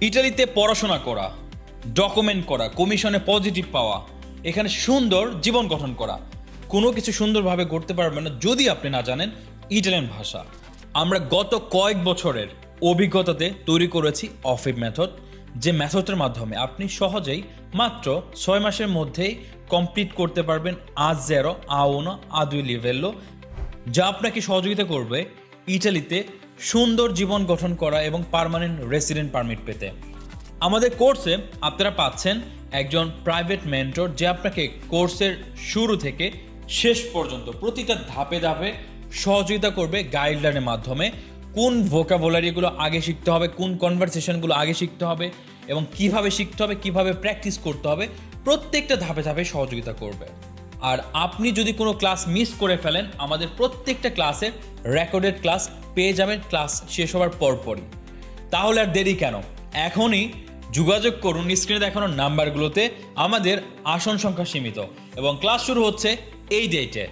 ইটালিতে পড়াশোনা করা ডকুমেন্ট করা কমিশনে পজিটিভ পাওয়া, এখানে সুন্দর জীবন গঠন করা। কোনো কিছু সুন্দরভাবে করতে পারবেন না যদি আপনি না জানেন ইটালিয়ান ভাষা। আমরা গত কয়েক বছরের অভিজ্ঞতাতে তৈরি করেছি অফিব মেথড যে মেথডের মাধ্যমে আপনি সহজেই মাত্র ছয় মাসের মধ্যেই কমপ্লিট করতে পারবেন আজ জেরো আউনো আদুই লিভেল্লো যা আপনাকে সহযোগিতা করবে ইটালিতে সুন্দর জীবন গঠন করা এবং পার্মানেন্ট রেসিডেন্ট পারমিট পেতে। আমাদের কোর্সে আপনারা পাচ্ছেন একজন প্রাইভেট মেন্টর যে আপনাকে কোর্সের শুরু থেকে শেষ পর্যন্ত প্রতিটা ধাপে ধাপে সহযোগিতা করবে গাইডলাইনের মাধ্যমে, কোন ভোকাবুলারিগুলো আগে শিখতে হবে, কোন কনভারসেশনগুলো আগে শিখতে হবে এবং কীভাবে শিখতে হবে, কীভাবে প্র্যাকটিস করতে হবে, প্রত্যেকটা ধাপে ধাপে সহযোগিতা করবে। আর আপনি যদি কোনো ক্লাস মিস করে ফেলেন, আমাদের প্রত্যেকটা ক্লাসের রেকর্ডেড ক্লাস পেয়ে যাবেন, ক্লাস শেষ হওয়ার পরপরই। তাহলে আর দেরি কেন? এখনই যোগাযোগ করুন, স্ক্রিনে দেখানোর নাম্বারগুলোতে আমাদের আসন সংখ্যা সীমিত। এবং ক্লাস শুরু হচ্ছে এই ডেটে